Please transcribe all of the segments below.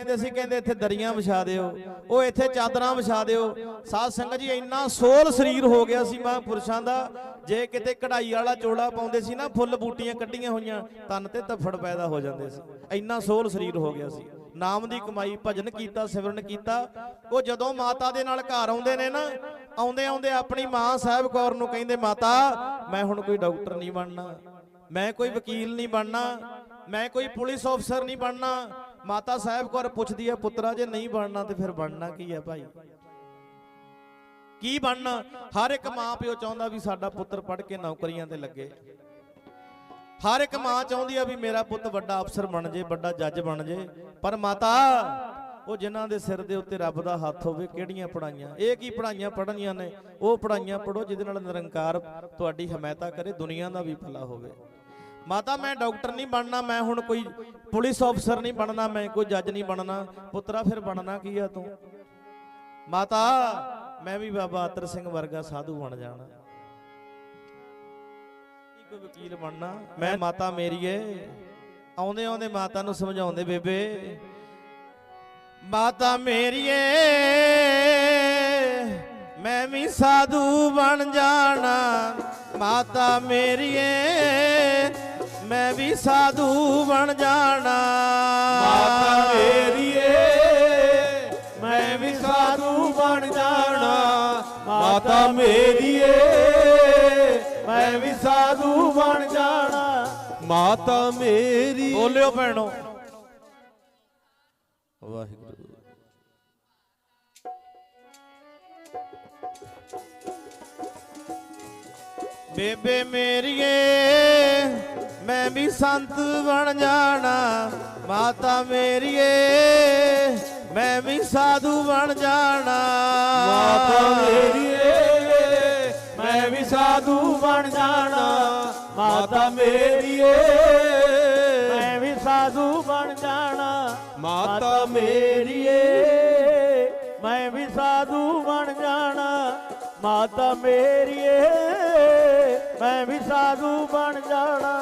ਕਹਿੰਦੇ ਸੀ ਕਹਿੰਦੇ ਇੱਥੇ ਦਰੀਆਂ ਵਿਛਾ ਦਿਓ, ਉਹ ਇੱਥੇ ਚਾਦਰਾਂ ਵਿਛਾ ਦਿਓ। ਸਾਧ ਸੰਗਤ ਜੀ, ਇੰਨਾ ਸੋਲ ਸਰੀਰ ਹੋ ਗਿਆ ਸੀ ਮਹਾਂਪੁਰਸ਼ਾਂ ਦਾ। ਜੇ ਕਿਤੇ ਕਢਾਈ ਵਾਲਾ ਚੋਲਾ ਪਾਉਂਦੇ ਸੀ ਨਾ, ਫੁੱਲ ਬੂਟੀਆਂ ਕੱਢੀਆਂ ਹੋਈਆਂ, ਤਨ ਤੇ ਧੱਫੜ ਪੈਦਾ ਹੋ ਜਾਂਦੇ ਸੀ। ਇੰਨਾ ਸੋਲ ਸਰੀਰ ਹੋ ਗਿਆ ਸੀ। ਨਾਮ ਦੀ ਕਮਾਈ, ਭਜਨ ਕੀਤਾ, ਸਿਮਰਨ ਕੀਤਾ। ਉਹ ਜਦੋਂ ਮਾਤਾ ਦੇ ਨਾਲ ਘਰ ਆਉਂਦੇ ਨੇ ਨਾ, ਆਉਂਦੇ ਆਉਂਦੇ ਆਪਣੀ ਮਾਂ ਸਾਹਿਬ ਕੌਰ ਨੂੰ ਕਹਿੰਦੇ, ਮਾਤਾ, ਮੈਂ ਹੁਣ ਕੋਈ ਡਾਕਟਰ ਨਹੀਂ ਬਣਨਾ। ਮੈਂ ਕੋਈ ਵਕੀਲ ਨਹੀਂ ਬਣਨਾ। ਮੈਂ ਕੋਈ ਪੁਲਿਸ ਅਫਸਰ ਨਹੀਂ ਬਣਨਾ। ਮਾਤਾ ਸਾਹਿਬ ਕੌਰ ਪੁੱਛਦੀ ਹੈ, ਪੁੱਤਰਾ, ਜੇ ਨਹੀਂ ਬਣਨਾ ਤੇ ਫਿਰ ਬਣਨਾ ਕੀ ਹੈ ਭਾਈ? ਕੀ ਬਣਨਾ? ਹਰ ਇੱਕ ਮਾਂ ਪਿਓ ਚਾਹੁੰਦਾ ਵੀ ਸਾਡਾ ਪੁੱਤਰ ਪੜ੍ਹ ਕੇ ਨੌਕਰੀਆਂ ਤੇ ਲੱਗੇ। ਹਰ ਇੱਕ ਮਾਂ ਚਾਹੁੰਦੀ ਆ ਵੀ ਮੇਰਾ ਪੁੱਤ ਵੱਡਾ ਅਫਸਰ ਬਣ ਜੇ, ਵੱਡਾ ਜੱਜ ਬਣ ਜੇ। ਪਰ ਮਾਤਾ, ਉਹ ਜਿਨ੍ਹਾਂ ਦੇ ਸਿਰ ਦੇ ਉੱਤੇ ਰੱਬ ਦਾ ਹੱਥ ਹੋਵੇ, ਕਿਹੜੀਆਂ ਪੜਾਈਆਂ ਇਹ ਕੀ ਪੜਾਈਆਂ ਪੜਨੀਆਂ ਨੇ? ਉਹ ਪੜਾਈਆਂ ਪੜੋ ਜਿਹਦੇ ਨਾਲ ਨਿਰੰਕਾਰ ਤੁਹਾਡੀ ਹਮਾਇਤਾ ਕਰੇ, ਦੁਨੀਆ ਦਾ ਵੀ ਭਲਾ ਹੋਵੇ। ਮਾਤਾ, ਮੈਂ ਡਾਕਟਰ ਨਹੀਂ ਬਣਨਾ, ਮੈਂ ਹੁਣ ਕੋਈ ਪੁਲਿਸ ਅਫਸਰ ਨਹੀਂ ਬਣਨਾ, ਮੈਂ ਕੋਈ ਜੱਜ ਨਹੀਂ ਬਣਨਾ। ਪੁੱਤਰਾ, ਫਿਰ ਬਣਨਾ ਕੀ ਆ ਤੂੰ? ਮਾਤਾ, ਮੈਂ ਵੀ ਬਾਬਾ ਅਤਰ ਸਿੰਘ ਵਰਗਾ ਸਾਧੂ ਬਣ ਜਾਣਾ। ਕੋਈ ਵਕੀਲ ਬਣਨਾ, ਮੈਂ ਮਾਤਾ ਮੇਰੀਏ ਆਉਂਦੇ ਆਉਂਦੇ ਮਾਤਾ ਨੂੰ ਸਮਝਾਉਂਦੇ ਬੇਬੇ, ਮਾਤਾ ਮੇਰੀਏ ਮੈਂ ਵੀ ਸਾਧੂ ਬਣ ਜਾਣਾ। ਮਾਤਾ ਮੇਰੀਏ ਮੈਂ ਵੀ ਸਾਧੂ ਬਣ ਜਾਣਾ। ਮਾਤਾ ਮੇਰੀਏ ਮੈਂ ਵੀ ਸਾਧੂ ਬਣ ਜਾਣਾ। ਮਾਤਾ ਮੇਰੀਏ ਮੈਂ ਵੀ ਸਾਧੂ ਬਣ ਜਾਣਾ। ਮਾਤਾ ਮੇਰੀ ਬੋਲਿਓ ਭੈਣੋ। ਵਾਹਿਗੁਰੂ। ਬੇਬੇ ਮੇਰੀਏ ਮੈਂ ਵੀ ਸੰਤ ਬਣ ਜਾਣਾ ਮਾਤਾ ਮੇਰੀਏ। ਮੈਂ ਵੀ ਸਾਧੂ ਬਣ ਜਾਣਾ। ਮਾਤਾ ਮੇਰੀਏ ਮੈਂ ਵੀ ਸਾਧੂ ਬਣ ਜਾਣਾ ਮਾਤਾ ਮੇਰੀਏ। ਮੈਂ ਵੀ ਸਾਧੂ ਬਣ ਜਾਣਾ ਮਾਤਾ ਮੇਰੀਏ। ਮੈਂ ਵੀ ਸਾਧੂ ਬਣ ਜਾਣਾ ਮਾਤਾ ਮੇਰੀਏ। ਮੈਂ ਵੀ ਸਾਧੂ ਬਣ ਜਾਣਾ।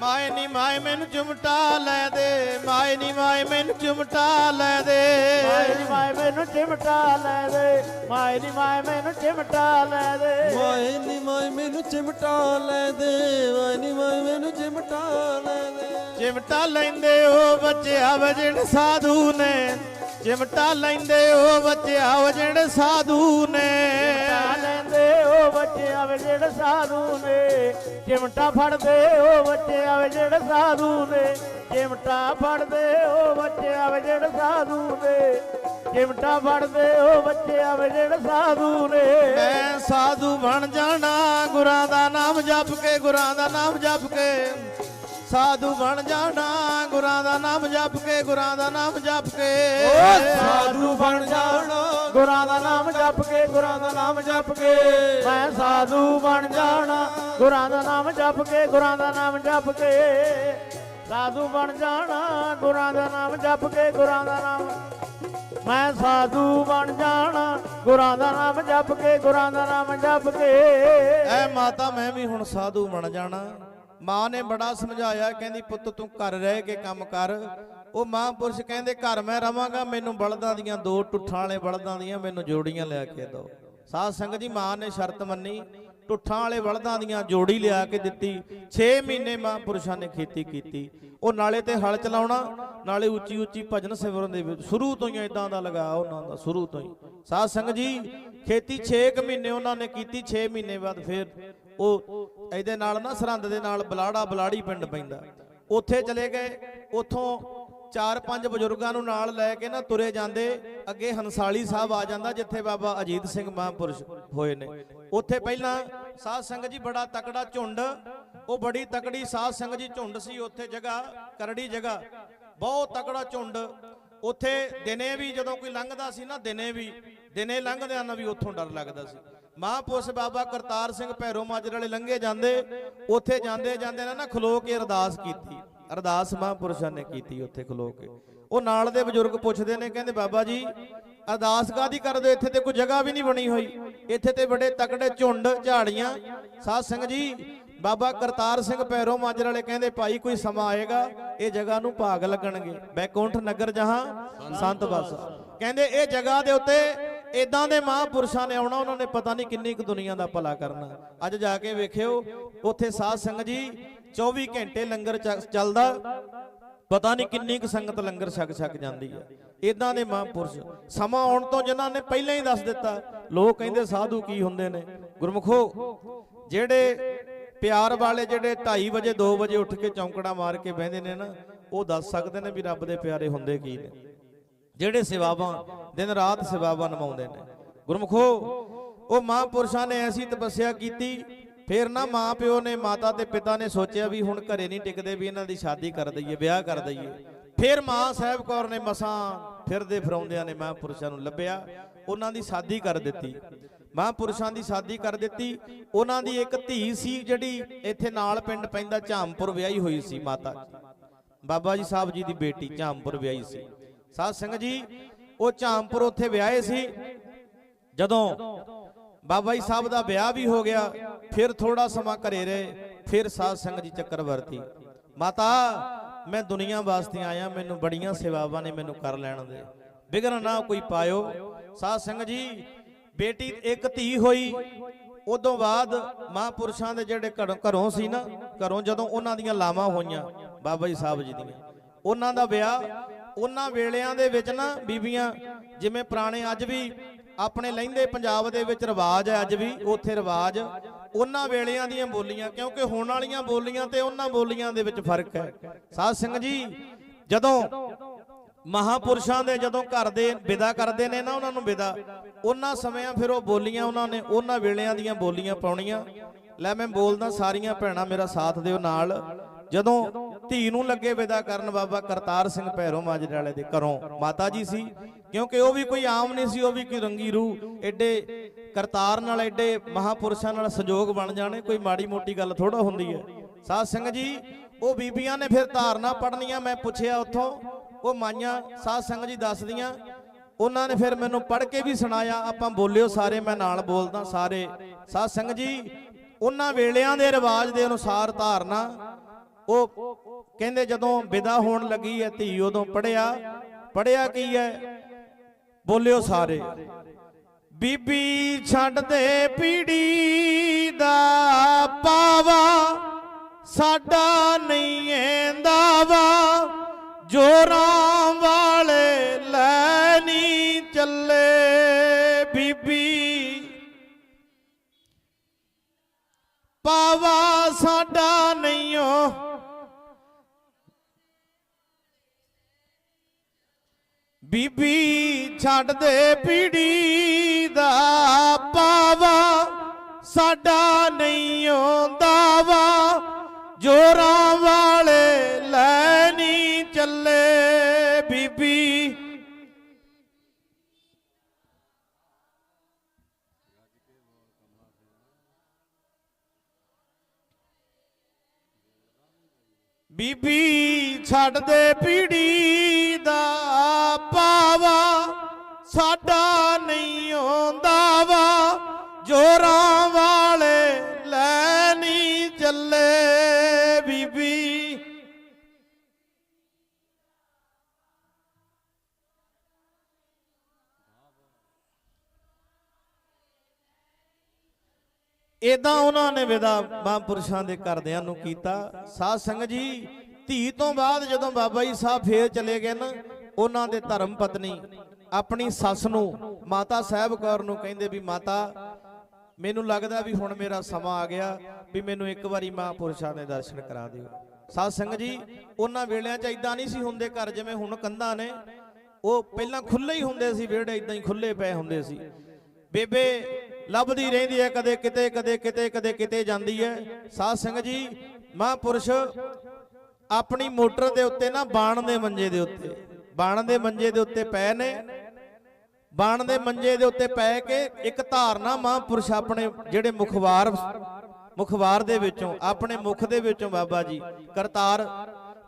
ਮਾਏ ਨੀ ਮਾਏ ਮੈਨੂੰ ਚੁਮਟਾ ਲੈ ਦੇ ਮਾਏ ਨੀ ਮਾਏ ਮੈਨੂੰ ਚੁਮਟਾ ਲੈ ਦੇ। ਮਾਏ ਨੀ ਮਾਏ ਮੈਨੂੰ ਚਿਮਟਾ ਲੈ ਦੇ ਮਾਏ ਨੀ ਮਾਏ ਮੈਨੂੰ ਚਿਮਟਾ ਲੈ ਦੇ। ਮਾਏ ਨੀ ਮਾਏ ਮੈਨੂੰ ਚਿਮਟਾ ਲੈ ਦੇ ਮਾਏ ਨੀ ਮਾਏ ਮੈਨੂੰ ਚਿਮਟਾ ਲੈ ਦੇ। ਚਿਮਟਾ ਲੈਂਦੇ ਉਹ ਬੱਚਿਆ ਵਜਣ ਸਾਧੂ ਨੇ ਚਿਮਟਾ ਲੈਂਦੇ ਉਹ ਬੱਚਿਆ ਵਜਣ ਸਾਧੂ ਉਹ ਬੱਚੇ ਆਵੇ ਜਿਹੜੇ ਸਾਧੂ ਨੇ। ਚਿਮਟਾ ਫੜਦੇ ਉਹ ਬੱਚੇ ਆਵੇ ਜਿਹੜੇ ਸਾਧੂ ਨੇ। ਚਿਮਟਾ ਫੜਦੇ ਉਹ ਬੱਚੇ ਆਵੇ ਜਿਹੜੇ ਸਾਧੂ ਨੇ। ਚਿਮਟਾ ਫੜਦੇ ਉਹ ਬੱਚੇ ਆਵੇ ਜਿਹੜੇ ਸਾਧੂ ਨੇ। ਮੈਂ ਸਾਧੂ ਬਣ ਜਾਣਾ ਗੁਰਾਂ ਦਾ ਨਾਮ ਜਪ ਕੇ ਗੁਰਾਂ ਦਾ ਨਾਮ ਜਪ ਕੇ। ਸਾਧੂ ਬਣ ਜਾਣਾ ਗੁਰਾਂ ਦਾ ਨਾਮ ਜਪ ਕੇ ਗੁਰਾਂ ਦਾ ਨਾਮ ਜਪ ਕੇ। ਓ ਸਾਧੂ ਬਣ ਜਾਣਾ। ਗੁਰਾਂ ਦਾ ਨਾਮ ਜਪ ਕੇ, ਗੁਰਾਂ ਦਾ ਨਾਮ ਜਪ ਕੇ। ਮੈਂ ਸਾਧੂ ਬਣ ਜਾਣਾ, ਗੁਰਾਂ ਦਾ ਨਾਮ ਜਪ ਕੇ, ਗੁਰਾਂ ਦਾ ਨਾਮ ਜਪ ਕੇ। ਸਾਧੂ ਬਣ ਜਾਣਾ, ਗੁਰਾਂ ਦਾ ਨਾਮ ਜਪ ਕੇ, ਗੁਰਾਂ ਦਾ ਨਾਮ। ਮੈਂ ਸਾਧੂ ਬਣ ਜਾਣਾ, ਗੁਰਾਂ ਦਾ ਨਾਮ ਜਪ ਕੇ, ਗੁਰਾਂ ਦਾ ਨਾਮ ਜਪ ਕੇ। ਐ ਮਾਤਾ, ਮੈਂ ਵੀ ਹੁਣ ਸਾਧੂ ਬਣ ਜਾਣਾ। ਮਾਂ ਨੇ ਬੜਾ ਸਮਝਾਇਆ, ਕਹਿੰਦੀ, ਪੁੱਤ, ਤੂੰ ਘਰ ਰਹਿ ਕੇ ਕੰਮ ਕਰ। ਉਹ ਮਹਾਂਪੁਰਸ਼ ਕਹਿੰਦੇ, ਘਰ ਮੈਂ ਰਵਾਂਗਾ, ਮੈਨੂੰ ਬਲਦਾਂ ਦੀਆਂ ਦੋ ਟੁੱਠਾਂ ਵਾਲੇ ਬਲਦਾਂ ਦੀਆਂ ਮੈਨੂੰ ਜੋੜੀਆਂ ਲਿਆ ਕੇ ਦਿਓ ਸਾਧ ਸੰਗਤ ਜੀ, ਮਾਂ ਨੇ ਸ਼ਰਤ ਮੰਨੀ, ਟੁੱਠਾਂ ਵਾਲੇ ਬਲਦਾਂ ਦੀਆਂ ਜੋੜੀ ਲਿਆ ਕੇ ਦਿੱਤੀ। 6 ਮਹੀਨੇ ਮਹਾਂਪੁਰਸ਼ਾਂ ਨੇ ਖੇਤੀ ਕੀਤੀ। ਉਹ ਨਾਲੇ ਤੇ ਹਲ ਚਲਾਉਣਾ, ਨਾਲੇ ਉੱਚੀ ਉੱਚੀ ਭਜਨ ਸਿਮਰਨ ਦੇ ਵਿੱਚ, ਸ਼ੁਰੂ ਤੋਂ ਹੀ ਇਦਾਂ ਦਾ ਲਗਾ ਉਹਨਾਂ ਦਾ, ਸ਼ੁਰੂ ਤੋਂ ਹੀ। ਸਾਧ ਸੰਗਤ ਜੀ, ਖੇਤੀ 6 ਮਹੀਨੇ ਉਹਨਾਂ ਨੇ ਕੀਤੀ 6 ਮਹੀਨੇ ਬਾਅਦ ਫਿਰ ਉਹ ਇਹਦੇ ਨਾਲ ਨਾ ਸਰਹੰਦ ਦੇ ਨਾਲ ਬਲਾੜਾ ਬਲਾੜੀ ਪਿੰਡ ਪੈਂਦਾ। ਉੱਥੇ ਚਲੇ ਗਏ, ਉੱਥੋਂ ਚਾਰ ਪੰਜ ਬਜ਼ੁਰਗਾਂ ਨੂੰ ਨਾਲ ਲੈ ਕੇ ਨਾ ਤੁਰੇ ਜਾਂਦੇ, ਅੱਗੇ ਹੰਸਾਲੀ ਸਾਹਿਬ ਆ ਜਾਂਦਾ ਜਿੱਥੇ ਬਾਬਾ ਅਜੀਤ ਸਿੰਘ ਮਹਾਂਪੁਰਸ਼ ਹੋਏ ਨੇ। ਉੱਥੇ ਪਹਿਲਾਂ ਸਾਧ ਸੰਗਤ ਜੀ ਬੜਾ ਤਕੜਾ ਝੁੰਡ, ਉਹ ਬੜੀ ਤਕੜੀ ਸਾਧ ਸੰਗਤ ਜੀ ਝੁੰਡ ਸੀ, ਉੱਥੇ ਜਗ੍ਹਾ, ਕਰੜੀ ਜਗ੍ਹਾ, ਬਹੁਤ ਤਕੜਾ ਝੁੰਡ। ਉੱਥੇ ਦਿਨੇ ਵੀ ਜਦੋਂ ਕੋਈ ਲੰਘਦਾ ਸੀ ਨਾ, ਦਿਨੇ ਵੀ, ਦਿਨੇ ਲੰਘਦਿਆਂ ਨੂੰ ਵੀ ਉੱਥੋਂ ਡਰ ਲੱਗਦਾ ਸੀ। ਮਹਾਂਪੁਰਸ਼ ਬਾਬਾ ਕਰਤਾਰ ਸਿੰਘ ਭੈਰੋ ਮਾਜਰੇ ਵਾਲੇ ਲੰਘੇ ਜਾਂਦੇ ਉੱਥੇ ਜਾਂਦੇ ਜਾਂਦੇ ਨਾ ਖਲੋ ਕੇ ਅਰਦਾਸ ਕੀਤੀ। ਅਰਦਾਸ ਮਹਾਂਪੁਰਸ਼ਾਂ ਨੇ ਕੀਤੀ ਉੱਥੇ ਖਲੋ ਕੇ। ਉਹ ਨਾਲ ਦੇ ਬਜ਼ੁਰਗ ਪੁੱਛਦੇ ਨੇ ਕਹਿੰਦੇ ਬਾਬਾ ਜੀ ਅਰਦਾਸ ਕਾਦੀ ਕਰਦੇ ਇੱਥੇ ਤੇ ਕੋਈ ਜਗ੍ਹਾ ਵੀ ਨਹੀਂ ਬਣੀ ਹੋਈ। ਇੱਥੇ ਤੇ ਬੜੇ ਤਕੜੇ ਝੁੰਡ ਝਾੜੀਆਂ। ਸਾਧ ਸੰਗ ਜੀ ਬਾਬਾ ਕਰਤਾਰ ਸਿੰਘ ਪੈਰੋਂ ਮਾਜਰ ਵਾਲੇ ਕਹਿੰਦੇ ਭਾਈ ਕੋਈ ਸਮਾਂ ਆਏਗਾ ਇਹ ਜਗ੍ਹਾ ਨੂੰ ਭਾਗ ਲੱਗਣਗੇ। ਬੈਕੁੰਠ ਨਗਰ ਜਹਾਂ ਸੰਤ ਬਸ। ਕਹਿੰਦੇ ਇਹ ਜਗ੍ਹਾ ਦੇ ਉੱਤੇ ਇਦਾਂ ਦੇ ਮਹਾਂਪੁਰਸ਼ਾਂ ਨੇ ਆਉਣਾ, ਉਹਨਾਂ ਨੇ ਪਤਾ ਨਹੀਂ ਕਿੰਨੀ ਕੁ ਦੁਨੀਆ ਦਾ ਭਲਾ ਕਰਨਾ। ਅੱਜ ਜਾ ਕੇ ਵੇਖਿਓ, ਉੱਥੇ ਸਾਧ ਸੰਗਤ ਜੀ 24 ਘੰਟੇ ਲੰਗਰ ਚ- ਚੱਲਦਾ, ਪਤਾ ਨਹੀਂ ਕਿੰਨੀ ਕੁ ਸੰਗਤ ਲੰਗਰ ਛਕ ਛਕ ਜਾਂਦੀ ਹੈ ਇਦਾਂ ਦੇ ਮਹਾਂਪੁਰਸ਼, ਸਮਾਂ ਆਉਣ ਤੋਂ ਜਿਨ੍ਹਾਂ ਨੇ ਪਹਿਲਾਂ ਹੀ ਦੱਸ ਦਿੱਤਾ, ਲੋਕ ਕਹਿੰਦੇ ਸਾਧੂ ਕੀ ਹੁੰਦੇ ਨੇ? ਗੁਰਮੁਖੋ, ਜਿਹੜੇ ਪਿਆਰ ਵਾਲੇ ਜਿਹੜੇ 2:30 ਵਜੇ 2 ਵਜੇ ਉੱਠ ਕੇ ਚੌਂਕੜਾ ਮਾਰ ਕੇ ਬਹਿੰਦੇ ਨੇ ਨਾ, ਉਹ ਦੱਸ ਸਕਦੇ ਨੇ ਵੀ ਰੱਬ ਦੇ ਪਿਆਰੇ ਹੁੰਦੇ ਕੀ ਨੇ? ਜਿਹੜੇ ਸੇਵਾਵਾਂ ਦਿਨ ਰਾਤ ਸੇਵਾਵਾਂ ਨਿਭਾਉਂਦੇ ਨੇ। ਗੁਰਮੁਖੋ, ਉਹ ਮਹਾਂਪੁਰਸ਼ਾਂ ਨੇ ਐਸੀ ਤਪੱਸਿਆ ਕੀਤੀ, ਫਿਰ ਨਾ ਮਾਂ ਪਿਓ ਨੇ ਮਾਤਾ ਤੇ ਪਿਤਾ ਨੇ ਸੋਚਿਆ ਵੀ ਹੁਣ ਘਰੇ ਨਹੀਂ ਟਿਕਦੇ ਵੀ ਇਹਨਾਂ ਦੀ ਸ਼ਾਦੀ ਕਰ ਦਈਏ, ਵਿਆਹ ਕਰ ਦਈਏ। ਫਿਰ ਮਾਂ ਸਾਹਿਬ ਕੌਰ ਨੇ ਮਸਾਂ ਫਿਰਦੇ ਫਰਾਉਂਦਿਆਂ ਨੇ ਮਹਾਂਪੁਰਸ਼ਾਂ ਨੂੰ ਲੱਭਿਆ, ਉਹਨਾਂ ਦੀ ਸ਼ਾਦੀ ਕਰ ਦਿੱਤੀ। ਮਹਾਂਪੁਰਸ਼ਾਂ ਦੀ ਸ਼ਾਦੀ ਕਰ ਦਿੱਤੀ, ਉਹਨਾਂ ਦੀ ਇੱਕ ਧੀ ਸੀ ਜਿਹੜੀ ਇੱਥੇ ਨਾਲ ਪਿੰਡ ਪੈਂਦਾ ਝਾਮਪੁਰ ਵਿਆਹੀ ਹੋਈ ਸੀ ਮਾਤਾ ਬਾਬਾ ਜੀ ਸਾਹਿਬ ਜੀ ਦੀ ਬੇਟੀ ਝਾਮਪੁਰ ਵਿਆਹੀ ਸੀ। ਸਾਧ ਸੰਗਤ ਜੀ, ਉਹ ਝਾਮਪੁਰ ਉੱਥੇ ਵਿਆਹੇ ਸੀ। ਜਦੋਂ ਬਾਬਾ ਜੀ ਸਾਹਿਬ ਦਾ ਵਿਆਹ ਵੀ ਹੋ ਗਿਆ, ਫਿਰ ਥੋੜਾ ਸਮਾਂ ਘਰੇ ਰਹੇ, ਫਿਰ ਸਾਧ ਸੰਗਤ ਜੀ ਚੱਕਰ ਵਰਤੀ। ਮਾਤਾ, ਮੈਂ ਦੁਨੀਆ ਵਾਸਤੇ ਆਇਆ, ਮੈਨੂੰ ਬੜੀਆਂ ਸੇਵਾਵਾਂ ਨੇ, ਮੈਨੂੰ ਕਰ ਲੈਣ ਦੇ। ਬਿਗਨ ਨਾ ਕੋਈ ਪਾਇਓ। ਸਾਧ ਸੰਗਤ ਜੀ, ਬੇਟੀ, ਇੱਕ ਧੀ ਹੋਈ, ਉਦੋਂ ਬਾਅਦ ਮਹਾਂਪੁਰਸ਼ਾਂ ਦੇ ਜਿਹੜੇ ਘਰੋਂ ਘਰੋਂ ਸੀ ਨਾ, ਘਰੋਂ ਜਦੋਂ ਉਹਨਾਂ ਦੀਆਂ ਲਾਵਾਂ ਹੋਈਆਂ, ਬਾਬਾ ਜੀ ਸਾਹਿਬ ਜੀ ਦੀਆਂ, ਉਹਨਾਂ ਦਾ ਵਿਆਹ ਉਹਨਾਂ ਵੇਲਿਆਂ ਦੇ ਵਿੱਚ ਨਾ ਬੀਬੀਆਂ, ਜਿਵੇਂ ਪੁਰਾਣੇ ਅੱਜ ਵੀ ਆਪਣੇ ਲਹਿੰਦੇ ਪੰਜਾਬ ਦੇ ਵਿੱਚ ਰਿਵਾਜ ਹੈ ਅੱਜ ਵੀ, ਉੱਥੇ ਰਿਵਾਜ, ਉਹਨਾਂ ਵੇਲਿਆਂ ਦੀਆਂ ਬੋਲੀਆਂ, ਕਿਉਂਕਿ ਹੁਣ ਵਾਲੀਆਂ ਬੋਲੀਆਂ ਤੇ ਉਹਨਾਂ ਬੋਲੀਆਂ ਦੇ ਵਿੱਚ ਫ਼ਰਕ ਹੈ। ਸਾਧ ਸਿੰਘ ਜੀ, ਜਦੋਂ ਮਹਾਪੁਰਸ਼ਾਂ ਦੇ ਜਦੋਂ ਘਰ ਦੇ ਵਿਦਾ ਕਰਦੇ ਨੇ ਨਾ ਉਹਨਾਂ ਨੂੰ ਵਿਦਾ, ਉਹਨਾਂ ਸਮਿਆਂ ਫਿਰ ਉਹ ਬੋਲੀਆਂ ਉਹਨਾਂ ਨੇ, ਉਹਨਾਂ ਵੇਲਿਆਂ ਦੀਆਂ ਬੋਲੀਆਂ ਪਾਉਣੀਆਂ। ਲੈ ਮੈਂ ਬੋਲਦਾ ਸਾਰੀਆਂ ਭੈਣਾਂ ਮੇਰਾ ਸਾਥ ਦਿਓ ਨਾਲ। ਜਦੋਂ ਧੀ ਨੂੰ ਲੱਗੇ ਵਿਦਾ ਕਰਨ ਬਾਬਾ ਕਰਤਾਰ ਸਿੰਘ ਭੈਰੋ ਮਾਜਰੇ ਵਾਲੇ ਦੇ ਘਰੋਂ ਮਾਤਾ ਜੀ ਸੀ, ਕਿਉਂਕਿ ਉਹ ਵੀ ਕੋਈ ਆਮ ਨਹੀਂ ਸੀ, ਉਹ ਵੀ ਕੋਈ ਰੰਗੀ ਰੂਹ ਐਡੇ ਕਰਤਾਰ ਨਾਲ ਐਡੇ ਮਹਾਪੁਰਸ਼ਾਂ ਨਾਲ ਸੰਜੋਗ ਬਣ ਜਾਣੇ, ਕੋਈ ਮਾੜੀ ਮੋਟੀ ਗੱਲ ਥੋੜਾ ਹੁੰਦੀ ਹੈ। ਸਾਧ ਸਿੰਘ ਜੀ, ਉਹ ਬੀਬੀਆਂ ਨੇ ਫਿਰ ਧਾਰਨਾ ਪੜਨੀਆਂ ਮੈਂ ਪੁੱਛਿਆ ਉੱਥੋਂ, ਉਹ ਮਾਈਆਂ ਸਾਧ ਸੰਗਤ ਜੀ ਦੱਸਦੀਆਂ, ਉਹਨਾਂ ਨੇ ਫਿਰ ਮੈਨੂੰ ਪੜ੍ਹ ਕੇ ਵੀ ਸੁਣਾਇਆ, ਆਪਾਂ ਬੋਲਿਓ ਸਾਰੇ, ਮੈਂ ਨਾਲ ਬੋਲਦਾ ਸਾਰੇ। ਸਾਧ ਸੰਗਤ ਜੀ, ਉਹਨਾਂ ਵੇਲਿਆਂ ਦੇ ਰਿਵਾਜ ਦੇ ਅਨੁਸਾਰ ਧਾਰਨਾ ਉਹ ਕਹਿੰਦੇ ਜਦੋਂ ਵਿਦਾ ਹੋਣ ਲੱਗੀ ਹੈ ਧੀ ਉਦੋਂ ਪੜਿਆ ਪੜਿਆ ਕੀ ਹੈ? ਬੋਲਿਓ ਸਾਰੇ। ਬੀਬੀ ਛੱਡ ਦੇ ਪੀੜੀ ਦਾ ਪਾਵਾ, ਸਾਡਾ ਨਹੀਂ ਐਂਦਾਵਾ ਜੋਰਾਂ ਵਾਲੇ ਲੈ ਨਹੀਂ ਚੱਲੇ। ਬੀਬੀ ਪਾਵਾ ਸਾਡਾ ਨਹੀਂ ਓ ਬੀਬੀ ਛੱਡ ਦੇ ਪੀੜੀ ਦਾ ਪਾਵਾ ਸਾਡਾ ਨਹੀਂ ਆਉਂਦਾ ਵਾ। ਜੋਰਾਂ ਬੀਬੀ ਛੱਡ ਦੇ ਪੀੜੀ ਦਾ ਪਾਵਾ, ਸਾਡਾ ਨਹੀਂ ਆਉਂਦਾ ਵਾ, ਜੋਰਾਂ ਵਾਲੇ ਲੈ ਨਹੀਂ ਚੱਲੇ ਬੀਬੀ। ਇਦਾਂ ਉਹਨਾਂ ਨੇ ਵਿਦਾ ਮਹਾਂਪੁਰਸ਼ਾਂ ਦੇ ਘਰਦਿਆਂ ਨੂੰ ਕੀਤਾ। ਸਾਧ ਸੰਗਤ ਜੀ, ਧੀ ਤੋਂ ਬਾਅਦ ਜਦੋਂ ਬਾਬਾ ਜੀ ਸਾਹਿਬ ਫੇਰ ਚਲੇ ਗਏ ਨਾ, ਉਹਨਾਂ ਦੇ ਧਰਮ ਪਤਨੀ ਆਪਣੀ ਸੱਸ ਨੂੰ ਮਾਤਾ ਸਾਹਿਬ ਕੌਰ ਨੂੰ ਕਹਿੰਦੇ ਵੀ, ਮਾਤਾ, ਮੈਨੂੰ ਲੱਗਦਾ ਵੀ ਹੁਣ ਮੇਰਾ ਸਮਾਂ ਆ ਗਿਆ ਵੀ ਮੈਨੂੰ ਇੱਕ ਵਾਰੀ ਮਹਾਂਪੁਰਸ਼ਾਂ ਦੇ ਦਰਸ਼ਨ ਕਰਾ ਦਿਓ। ਸਾਧ ਸੰਗਤ ਜੀ, ਉਹਨਾਂ ਵੇਲਿਆਂ 'ਚ ਇਦਾਂ ਨਹੀਂ ਸੀ ਹੁੰਦੇ ਘਰ ਜਿਵੇਂ ਹੁਣ ਕੰਧਾਂ ਨੇ। ਉਹ ਪਹਿਲਾਂ ਖੁੱਲੇ ਹੀ ਹੁੰਦੇ ਸੀ, ਵਿਹੜੇ ਇਦਾਂ ਹੀ ਖੁੱਲੇ ਪਏ ਹੁੰਦੇ ਸੀ। ਬੇਬੇ ਲੱਭਦੀ ਰਹਿੰਦੀ ਹੈ, ਕਦੇ ਕਿਤੇ ਕਦੇ ਕਿਤੇ ਕਦੇ ਕਿਤੇ ਜਾਂਦੀ ਹੈ। ਸਾਧ ਸਿੰਘ ਜੀ, ਮਹਾਂਪੁਰਸ਼ ਆਪਣੀ ਮੋਟਰ ਦੇ ਉੱਤੇ ਨਾ ਬਾਣ ਦੇ ਮੰਜੇ ਦੇ ਉੱਤੇ, ਬਾਣ ਦੇ ਮੰਜੇ ਦੇ ਉੱਤੇ ਪਏ ਨੇ। ਬਾਣ ਦੇ ਮੰਜੇ ਦੇ ਉੱਤੇ ਪੈ ਕੇ ਇੱਕ ਧਾਰਨਾ ਮਹਾਂਪੁਰਸ਼ ਆਪਣੇ ਜਿਹੜੇ ਮੁਖਵਾਰ ਮੁਖਵਾਰ ਦੇ ਵਿੱਚੋਂ, ਆਪਣੇ ਮੁਖ ਦੇ ਵਿੱਚੋਂ ਬਾਬਾ ਜੀ, ਕਰਤਾਰ,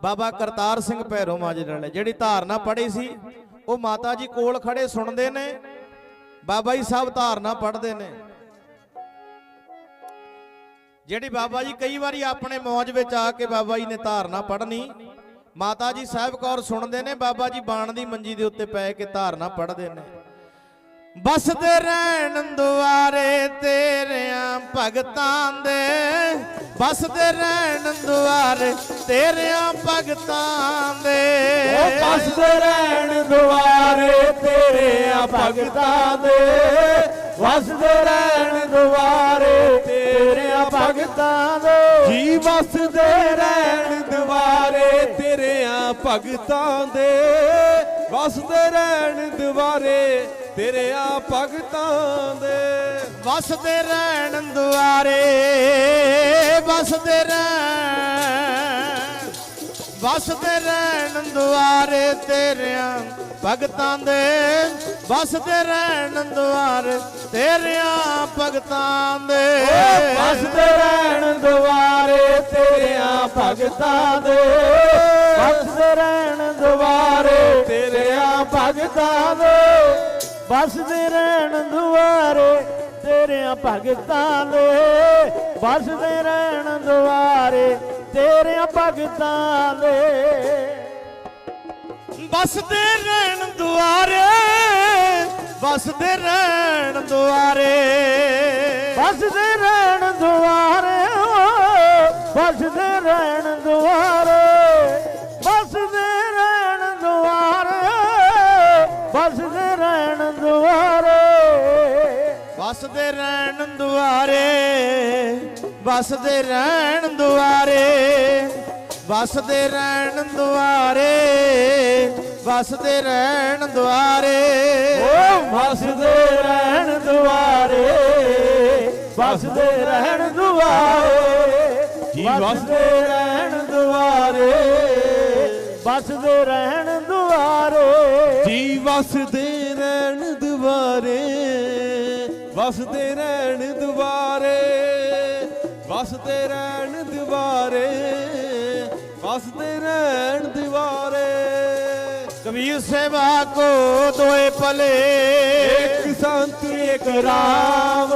ਬਾਬਾ ਕਰਤਾਰ ਸਿੰਘ ਭੈਰੋ ਮਾਜਰੇ ਵਾਲੇ ਜਿਹੜੀ ਧਾਰਨਾ ਪੜ੍ਹੀ ਸੀ, ਉਹ ਮਾਤਾ ਜੀ ਕੋਲ ਖੜੇ ਸੁਣਦੇ ਨੇ। ਬਾਬਾ ਜੀ ਸਾਹਿਬ ਧਾਰਨਾ ਪੜ੍ਹਦੇ ਨੇ। ਜਿਹੜੀ ਬਾਬਾ ਜੀ ਕਈ ਵਾਰੀ ਆਪਣੇ ਮੌਜ ਵਿੱਚ ਆ ਕੇ ਬਾਬਾ ਜੀ ਨੇ ਧਾਰਨਾ ਪੜ੍ਹਨੀ, ਮਾਤਾ ਜੀ ਸਾਹਿਬ ਕੌਰ ਸੁਣਦੇ ਨੇ, ਬਾਬਾ ਜੀ ਬਾਣ ਦੀ ਮੰਜੀ ਦੇ ਉੱਤੇ ਪੈ ਕੇ ਧਾਰਨਾ ਪੜ੍ਹਦੇ ਨੇ। ਬਸਦੇ ਰਹਿਣ ਦੁਆਰੇ ਤੇਰਿਆਂ ਭਗਤਾਂ ਦੇ, ਬਸਦੇ ਰਹਿਣ ਦੁਆਰੇ ਤੇਰਿਆਂ ਭਗਤਾਂ ਦੇ। ਉਹ ਬਸਦੇ ਰਹਿਣ ਦੁਆਰੇ ਤੇਰੇ ਭਗਤਾਂ ਦੇ ਵਸਦੇ ਰਹਿਣ ਦੁਆਰੇ ਤੇਰੇ ਆ ਭਗਤਾਂ ਦੇ ਜੀ ਵਸਦੇ ਰਹਿਣ ਦੁਆਰੇ ਤੇਰਿਆਂ ਭਗਤਾਂ ਦੇ ਵਸਦੇ ਰਹਿਣ ਦੁਆਰੇ ਤੇਰਿਆਂ ਭਗਤਾਂ ਦੇ ਵਸਦੇ ਰਹਿਣ ਦੁਆਰੇ ਵਸਦੇ ਰਹਿਣ ਵਸਦੇ ਰਹਿਣ ਦੁਆਰੇ ਤੇਰਿਆਂ ਭਗਤਾਂ ਦੇ। ਵਸਦੇ ਰਹਿਣ ਦੁਆਰੇ ਤੇਰਿਆਂ ਭਗਤਾਂ ਦੇ। ਵਸਦੇ ਰਹਿਣ ਦੁਆਰੇ ਤੇਰਿਆਂ ਭਗਤਾਂ ਦੇ। ਵਸਦੇ ਰਹਿਣ ਦੁਆਰੇ ਤੇਰਿਆਂ ਭਗਤਾਂ ਦੇ। ਵਸਦੇ ਰਹਿਣ ਦੁਆਰੇ ਤੇਰਿਆਂ ਭਗਤਾਂ ਦੇ। ਵਸਦੇ ਰਹਿਣ ਦੁਆਰੇ ਤੇਰਿਆਂ ਭਗਤਾਂ ਦੇ। ਵਸਦੇ ਰਹਿਣ ਦੁਆਰੇ ਵਸਦੇ ਰਹਿਣ ਦੁਆਰੇ। ਵਸਦੇ ਰਹਿਣ ਦੁਆਰੇ ਵਸਦੇ ਰਹਿਣ ਦੁਆਰੇ। ਵਸਦੇ ਰਹਿਣ ਦੁਆਰੇ ਵਸਦੇ ਰਹਿਣ ਦੁਆਰੇ। ਵਸਦੇ ਰਹਿਣ ਦੁਆਰੇ। ਵਸਦੇ ਰਹਿਣ ਦੁਆਰੇ ਵਸਦੇ ਰਹਿਣ ਦੁਆਰੇ ਵਸਦੇ ਰਹਿਣ ਦੁਆਰੇ। ਓ ਵਸਦੇ ਰਹਿਣ ਦੁਆਰੇ ਵਸਦੇ ਰਹਿਣ ਦੁਆਰੇ। ਜੀ ਵਸਦੇ ਰਹਿਣ ਦੁਆਰੇ ਵਸਦੇ ਰਹਿਣ ਦੁਆਰੇ। ਜੀ ਵਸਦੇ ਰਹਿਣ ਦੁਆਰੇ ਵਸਦੇ ਰਹਿਣ ਦੁਆਰੇ। ਵਸਦੇ ਰਹਿਣ ਦੁਆਰੇ ਵਸਦੇ ਰਹਿਣ ਦੁਆਰੇ ਕਬੀਰ ਸੇਵਾ ਕੋ ਦੋਏ ਭਲੇ। ਇੱਕ ਸੰਤ ਇੱਕ ਰਾਮ।